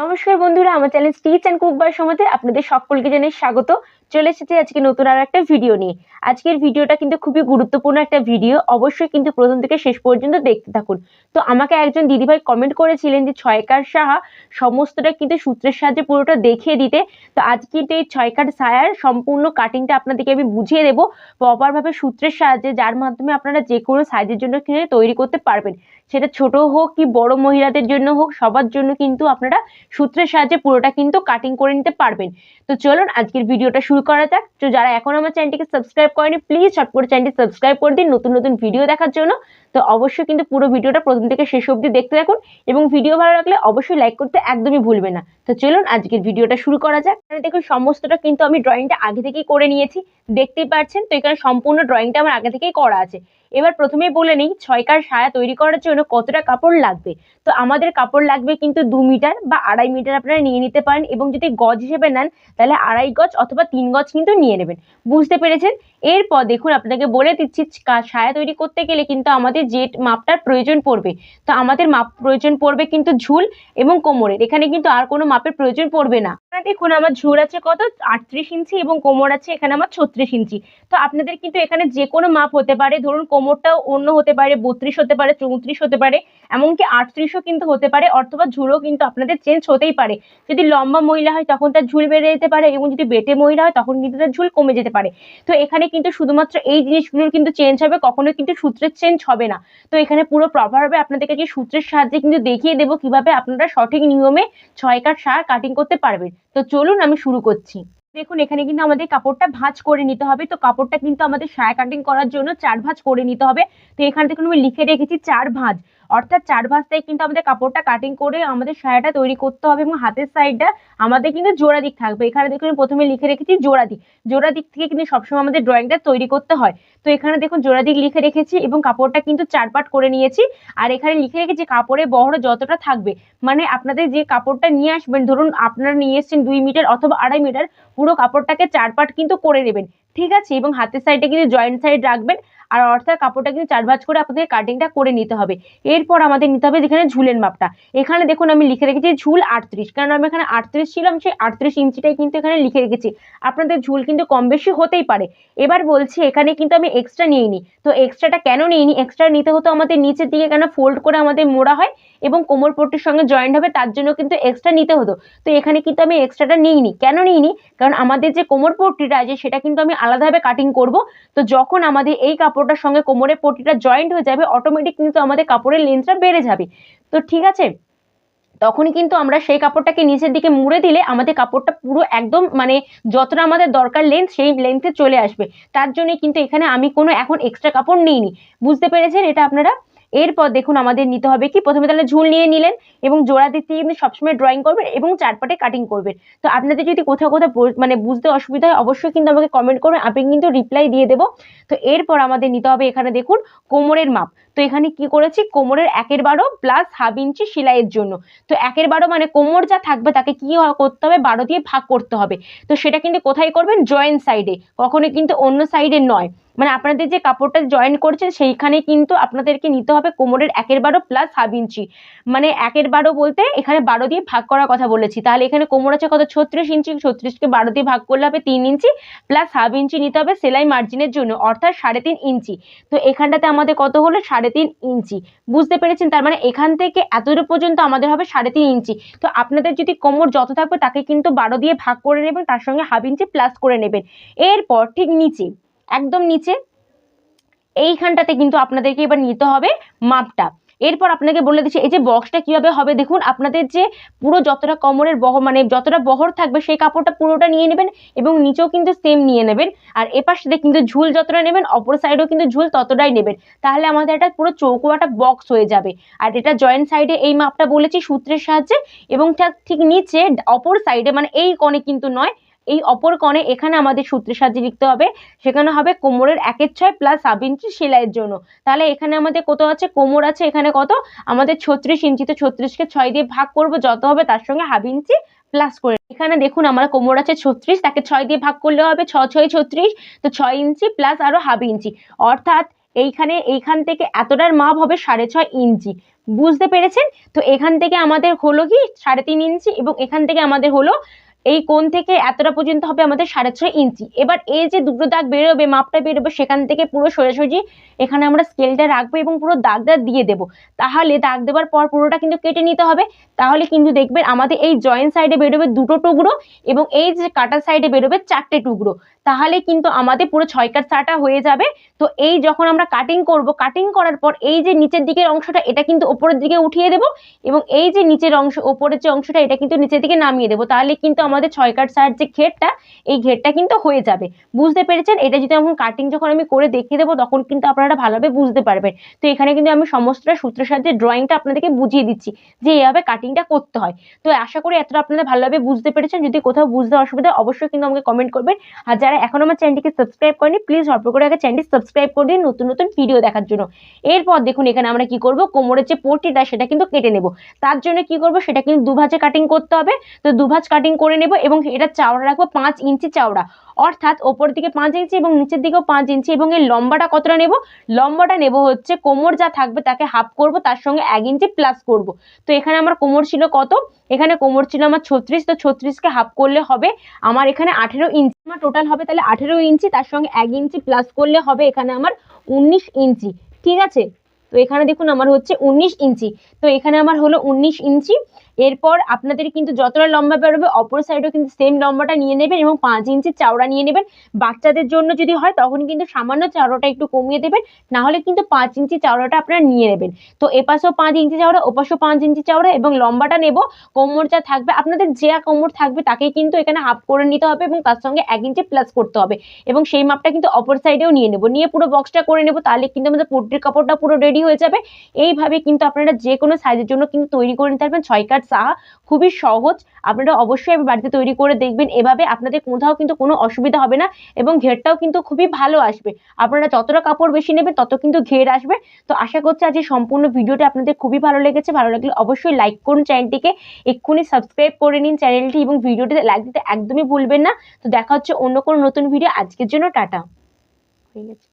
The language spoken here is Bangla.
নমস্কার বন্ধুরা, আমার channel stitch and cook by সমাতে আপনাদের সকলকে জানাই স্বাগত। চলে এসেছি আজকে নতুন আর একটা ভিডিও নিয়ে। আজকের ভিডিওটা কিন্তু খুবই গুরুত্বপূর্ণ একটা ভিডিও অবশ্যই কিন্তু প্রথম থেকে শেষ পর্যন্ত দেখতে থাকুন। তো আমাকে একজন দিদিভাই কমেন্ট করেছিলেন যে, ছয়কার সাহা সমস্তটা কিন্তু সূত্রের সাহায্যে পুরোটা দেখিয়ে দিতে। তো আজকে কিন্তু এই ছয়কার সায়ার সম্পূর্ণ কাটিংটা আপনাদেরকে আমি বুঝিয়ে দেবো প্রপারভাবে সূত্রের সাহায্যে, যার মাধ্যমে আপনারা যে কোনো সাইজের জন্য কিনে তৈরি করতে পারবেন। সেটা ছোট হোক কি বড় মহিলাদের জন্য হোক, সবার জন্য কিন্তু আপনারা সূত্রের সাহায্যে পুরোটা কিন্তু কাটিং করে নিতে পারবেন। তো চলুন আজকের ভিডিওটা শুরু করা যাক। তো যারা এখন আমার চ্যানেলটিকে সাবস্ক্রাইব করেনি প্লিজ চট করে চ্যানেলটি সাবস্ক্রাইব করে দিন নতুন নতুন ভিডিও দেখার জন্য। তো অবশ্যই কিন্তু পুরো ভিডিওটা প্রথম থেকে শেষ অবধি দেখতে থাকুন এবং ভিডিও ভালো লাগলে অবশ্যই লাইক করতে একদমই ভুলবে না। তো চলুন আজকের ভিডিওটা শুরু করা যাক। দেখুন, সমস্তটা কিন্তু আমি ড্রয়িংটা আগে থেকেই করে নিয়েছি। দেখতেই পাচ্ছেন তো এখানে সম্পূর্ণ ড্রয়িংটা আমার আগে থেকেই করা আছে। এবার প্রথমেই বলে নিই, ছয়কার সায়া তৈরি করার জন্য কতটা কাপড় লাগবে? তো আমাদের কাপড় লাগবে কিন্তু দু মিটার বা আড়াই মিটার আপনারা নিয়ে নিতে পারেন এবং যদি গজ হিসেবে নেন, তাহলে আড়াই গজ অথবা তিন গজ কিন্তু নিয়ে নেবেন। বুঝতে পেরেছেন? এরপর দেখুন আপনাকে বলে দিচ্ছি সায়া তৈরি করতে গেলে কিন্তু আমাদের যে মাপটার প্রয়োজন পড়বে, তো আমাদের মাপ প্রয়োজন পড়বে কিন্তু ঝুল এবং কোমরের। এখানে কিন্তু আর কোনো মাপের প্রয়োজন পড়বে না। দেখুন, আমার ঝুল আছে কত? আটত্রিশ ইঞ্চি এবং কোমর আছে এখানে আমার ছত্রিশ ইঞ্চি। তো আপনাদের কিন্তু এখানে যে কোনো মাপ হতে পারে, ধরুন কোমরটাও অন্য হতে পারে, বত্রিশ হতে পারে, চৌত্রিশ হতে পারে, এমনকি আটত্রিশও কিন্তু হতে পারে, অথবা ঝুলও কিন্তু আপনাদের চেঞ্জ হতেই পারে। যদি লম্বা মহিলা হয় তখন তার ঝুল বেড়ে যেতে পারে এবং যদি বেটে মহিলা হয় তখন কিন্তু তার ঝুল কমে যেতে পারে। তো এখানে কিন্তু শুধুমাত্র এই জিনিসগুলোর কিন্তু চেঞ্জ হবে কখনো কিন্তু সূত্রের চেঞ্জ হবে না। তো এখানে পুরো প্রপারভাবে আপনাদেরকে যে সূত্রের সাহায্যে কিন্তু দেখিয়ে দেবো কীভাবে আপনারা সঠিক নিয়মে ছয় কাঠ সার কাটিং করতে পারবেন। তো চলুন আমি শুরু করছি। দেখুন, এখানে কিন্তু আমাদের কাপড়টা ভাঁজ করে নিতে হবে। তো কাপড়টা কিন্তু আমাদের সায়া কাটিং করার জন্য চার ভাঁজ করে নিতে হবে। তো এখানে দেখুন আমি লিখে রেখেছি চার ভাঁজ। অর্থাৎ চার ভাঁজ থেকে কিন্তু আমাদের কাপড়টা কাটিং করে আমাদের সায়াটা তৈরি করতে হবে এবং হাতের সাইডটা আমাদের কিন্তু জোড়া দিক থাকবে। এখানে দেখুন প্রথমে লিখে রেখেছি জোড়া দিক। জোড়া দিক থেকে কিন্তু সবসময় আমাদের ড্রয়িংটা তৈরি করতে হয়। তো এখানে দেখুন জোড়া দিক লিখে রেখেছি এবং কাপড়টা কিন্তু চার পাট করে নিয়েছি। আর এখানে লিখে রেখেছি কাপড়ের বহর যতটা থাকবে মানে আপনাদের যে কাপড়টা নিয়ে আসবেন, ধরুন আপনারা নিয়ে এসেছেন দুই মিটার অথবা আড়াই মিটার, পুরো কাপড়টাকে চার পাট কিন্তু করে নেবেন। ঠিক আছে? এবং হাতের সাইডে কিন্তু জয়েন্ট সাইড রাখবেন আর অর্থাৎ কাপড়টা কিন্তু চার ভাঁজ করে আপনাদের কাটিংটা করে নিতে হবে। এরপর আমাদের নিতে হবে যেখানে ঝুলের মাপটা। এখানে দেখুন আমি লিখে রেখেছি ঝুল আটত্রিশ। কারণ আমি এখানে আটত্রিশ ছিলাম, সেই আটত্রিশ ইঞ্চিটাই কিন্তু এখানে লিখে রেখেছি। আপনাদের ঝুল কিন্তু কম বেশি হতেই পারে। এবার বলছি এখানে কিন্তু আমি এক্সট্রা নিয়ে নিই। তো এক্সট্রাটা কেন নিইনি? এক্সট্রা নিতে হতো আমাদের নিচের দিকে কেন ফোল্ড করে আমাদের মোড়া হয়? এবং কোমর পট্টির সঙ্গে জয়েন্ট হবে, তার জন্য কিন্তু এক্সট্রা নিতে হতো। তো এখানে কিন্তু আমি এক্সট্রাটা নিইনি। কেন নিইনি? কারণ আমাদের যে কোমর পট্টিটা আছে, সেটা কিন্তু আমি আলাদাভাবে কাটিং করব। তো যখন আমাদের এই কাপড়টার সঙ্গে কোমরের পট্টিটা জয়েন্ট হয়ে যাবে অটোমেটিক কিন্তু আমাদের কাপড়ের লেন্থটা বেড়ে যাবে। তো ঠিক আছে? তখনই কিন্তু আমরা সেই কাপড়টাকে নিচের দিকে মুড়ে দিলে আমাদের কাপড়টা পুরো একদম মানে যতটা আমাদের দরকার লেন্থ সেই লেন্থে চলে আসবে। তার জন্যই কিন্তু এখানে আমি কোনো এখন এক্সট্রা কাপড় নিইনি। বুঝতে পেরেছেন? এটা আপনারা এরপর দেখুন আমাদের নিতে হবে কি? প্রথমে তাহলে ঝুল নিয়ে নিলেন এবং জোড়া দিতে আপনি সবসময় ড্রয়িং করবেন এবং চারপাটে কাটিং করবেন। তো আপনাদের যদি কোথাও কোথাও মানে বুঝতে অসুবিধা হয়, অবশ্যই কিন্তু আমাকে কমেন্ট করবেন, আমি কিন্তু রিপ্লাই দিয়ে দেবো। তো এরপর আমাদের নিতে হবে এখানে দেখুন কোমরের মাপ। তো এখানে কি করেছি? কোমরের একের বারো প্লাস হাফ ইঞ্চি সেলাইয়ের জন্য। তো একের বারো মানে কোমর যা থাকবে তাকে কি করতে হবে? বারো দিয়ে ভাগ করতে হবে। তো সেটা কিন্তু কোথায় করবেন? জয়েন্ট সাইডে কখনো কিন্তু অন্য সাইডে নয়। মানে আপনাদের যে কাপড়টা জয়েন করছেন, সেইখানে কিন্তু আপনাদেরকে নিতে হবে কোমরের একের বারো প্লাস হাফ ইঞ্চি মানে একের বারো বলতে এখানে বারো দিয়ে ভাগ করার কথা বলেছি। তাহলে এখানে কোমর আছে কত? ছত্রিশ ইঞ্চি ছত্রিশকে বারো দিয়ে ভাগ করলে হবে তিন ইঞ্চি প্লাস হাফ ইঞ্চি নিতে হবে সেলাই মার্জিনের জন্য, অর্থাৎ সাড়ে তিন ইঞ্চি তো এখানটাতে আমাদের কত হলো? সাড়ে তিন ইঞ্চি। বুঝতে পেরেছেন? তার মানে এখান থেকে এতদূর পর্যন্ত আমাদের হবে সাড়ে তিন ইঞ্চি। তো আপনাদের যদি কোমর যত থাকবে, তাকে কিন্তু বারো দিয়ে ভাগ করে নেবেন, তার সঙ্গে হাফ ইঞ্চি প্লাস করে নেবেন। এরপর ঠিক নিচে, একদম নিচে, এইখানটাতে কিন্তু আপনাদেরকে এবার নিতে হবে মাপটা। এরপর আপনাকে বলে দিচ্ছি, এই যে বক্সটা কীভাবে হবে, দেখুন, আপনাদের যে পুরো যতটা কোমরের বহ মানে যতটা বহর থাকবে, সেই কাপড়টা পুরোটা নিয়ে নেবেন এবং নিচেও কিন্তু সেম নিয়ে নেবেন। আর এপাশ থেকে কিন্তু ঝুল যতটা নেবেন, অপর সাইডেও কিন্তু ঝুল ততটাই নেবেন। তাহলে আমাদের এটা পুরো চৌকো একটা বক্স হয়ে যাবে। আর এটা জয়েন্ট সাইডে এই মাপটা বলেছি সূত্রের সাহায্যে এবং ঠিক ঠিক নিচে অপর সাইডে মানে এই কোণে কিন্তু নয় এই অপর কোণে এখানে আমাদের সূত্রের সাহায্যে লিখতে হবে। সেখানে হবে কোমরের একের ছয় প্লাস হাফ ইঞ্চি সেলাইয়ের জন্য। তাহলে এখানে আমাদের কত আছে? কোমর আছে এখানে কত? আমাদের ছত্রিশ ইঞ্চি তো ছত্রিশকে ছয় দিয়ে ভাগ করব, যত হবে তার সঙ্গে হাফ ইঞ্চি প্লাস করে। এখানে দেখুন আমার কোমর আছে ছত্রিশ, তাকে ছয় দিয়ে ভাগ করলে হবে ছ, ছয়, ছত্রিশ, তো ছয় ইঞ্চি প্লাস আরও হাফ ইঞ্চি অর্থাৎ এইখানে, এইখান থেকে এতটার মাপ হবে সাড়ে ছয় ইঞ্চি বুঝতে পেরেছেন? তো এখান থেকে আমাদের হলো কি? সাড়ে তিন ইঞ্চি এবং এখান থেকে আমাদের হলো এই কোণ থেকে এতটা পর্যন্ত হবে আমাদের সাড়ে ছয় ইঞ্চি। এবার এই যে দুটো দাগ বেরোবে, মাপটা বেরোবে, সেখান থেকে পুরো সোজাসুজি এখানে আমরা স্কেলটা রাখব এবং পুরো দাগটা দিয়ে দেবো। তাহলে দাগ দেওয়ার পর পুরোটা কিন্তু কেটে নিতে হবে। তাহলে কিন্তু দেখবেন আমাদের এই জয়েন্ট সাইডে বেরোবে দুটো টুকরো এবং এই যে কাটার সাইডে বেরোবে চারটে টুকরো। তাহলে কিন্তু আমাদের পুরো ছয় কাট ছাটা হয়ে যাবে। তো এই যখন আমরা কাটিং করব কাটিং করার পর এই যে নিচের দিকের অংশটা, এটা কিন্তু ওপরের দিকে উঠিয়ে দেবো এবং এই যে নিচের অংশ, ওপরের যে অংশটা, এটা কিন্তু নিচের দিকে নামিয়ে দেবো। তাহলে কিন্তু আমাদের ছয় কাট ছাড় যে ঘেরটা, এই ঘেরটা কিন্তু হয়ে যাবে। বুঝতে পেরেছেন? এটা যদি এখন কাটিং যখন আমি করে দেখিয়ে দেবো, তখন কিন্তু আপনারা ভালোভাবে বুঝতে পারবেন। তো এখানে কিন্তু আমি সমস্তটা সূত্রের সাহায্যে ড্রয়িংটা আপনাদেরকে বুঝিয়ে দিচ্ছি যে এইভাবে কাটিংটা করতে হয়। তো আশা করি এতটা আপনারা ভালোভাবে বুঝতে পেরেছেন। যদি কোথাও বুঝতে অসুবিধা অবশ্যই কিন্তু আমাকে কমেন্ট করবেন। আর যারা এখন আমার চ্যানেলটিকে সাবস্ক্রাইব করেনি প্লিজ অল্প করে আগে চ্যানেলটি সাবস্ক্রাইব করে দিন নতুন নতুন ভিডিও দেখার জন্য। এরপর দেখুন, এখানে আমরা কি করব? কোমরের যে পট্টিটা, সেটা কিন্তু কেটে নেব। তার জন্য কি করব? সেটা কিন্তু দুভাজে কাটিং করতে হবে। তো দুভাজ কাটিং করে নেব এবং এটা চাওড়া রাখব পাঁচ ইঞ্চি চাওড়া। অর্থাৎ ওপর দিকে পাঁচ ইঞ্চি এবং নিচের দিকেও পাঁচ ইঞ্চি এবং এর লম্বাটা কতটা নেব? লম্বাটা নেব হচ্ছে কোমর যা থাকবে তাকে হাফ করব, তার সঙ্গে এক ইঞ্চি প্লাস করব। তো এখানে আমার কোমর ছিল কত? এখানে কোমর ছিল আমার ছত্রিশ, তো ছত্রিশকে হাফ করলে হবে আমার এখানে আঠেরো ইঞ্চি। আমার টোটাল হবে তাহলে আঠেরো ইঞ্চি, তার সঙ্গে এক ইঞ্চি প্লাস করলে হবে এখানে আমার উনিশ ইঞ্চি। ঠিক আছে? তো এখানে দেখুন আমার হচ্ছে উনিশ ইঞ্চি। তো এখানে আমার হলো উনিশ ইঞ্চি। এরপর আপনাদের কিন্তু যতটা লম্বা বেরোবে, অপর সাইডেও কিন্তু সেম লম্বাটা নিয়ে নেবেন এবং পাঁচ ইঞ্চি চাওড়া নিয়ে নেবেন। বাচ্চাদের জন্য যদি হয়, তখন কিন্তু সামান্য চাওড়াটা একটু কমিয়ে দেবেন। না হলে কিন্তু পাঁচ ইঞ্চি চাওড়াটা আপনারা নিয়ে নেবেন। তো এপাশেও পাঁচ ইঞ্চি চাওড়া, ওপাশেও পাঁচ ইঞ্চি চাওড়া এবং লম্বাটা নেব। কোমর যা থাকবে, আপনাদের যে কোমর থাকবে তাকেই কিন্তু এখানে হাফ করে নিতে হবে এবং তার সঙ্গে এক ইঞ্চি প্লাস করতে হবে। এবং সেই মাপটা কিন্তু অপর সাইডেও নিয়ে নেব। নিয়ে পুরো বক্সটা করে নেব, তাহলে কিন্তু আমাদের পোট্রির কাপড়টা পুরো রেডি হয়ে যাবে। এইভাবে কিন্তু আপনারা যে কোনো সাইজের জন্য কিন্তু তৈরি করে নিতে পারবেন। ছয় কাট সাহা, খুবই সহজ। আপনারা অবশ্যই বাড়িতে তৈরি করে দেখবেন। এভাবে আপনাদের কোথাও কিন্তু কোনো অসুবিধা হবে না এবং ঘেরটাও কিন্তু খুবই ভালো আসবে। আপনারা যতটা কাপড় বেশি নেবেন, তত কিন্তু ঘের আসবে। তো আশা করছি আজ এই সম্পূর্ণ ভিডিওটা আপনাদের খুবই ভালো লেগেছে। ভালো লাগলে অবশ্যই লাইক করুন চ্যানেলটিকে এক্ষুনি সাবস্ক্রাইব করে নিন চ্যানেলটি এবং ভিডিওটিতে লাইক দিতে একদমই ভুলবেন না। তো দেখা হচ্ছে অন্য কোনো নতুন ভিডিও আজকের জন্য টাটা। হয়ে গেছে।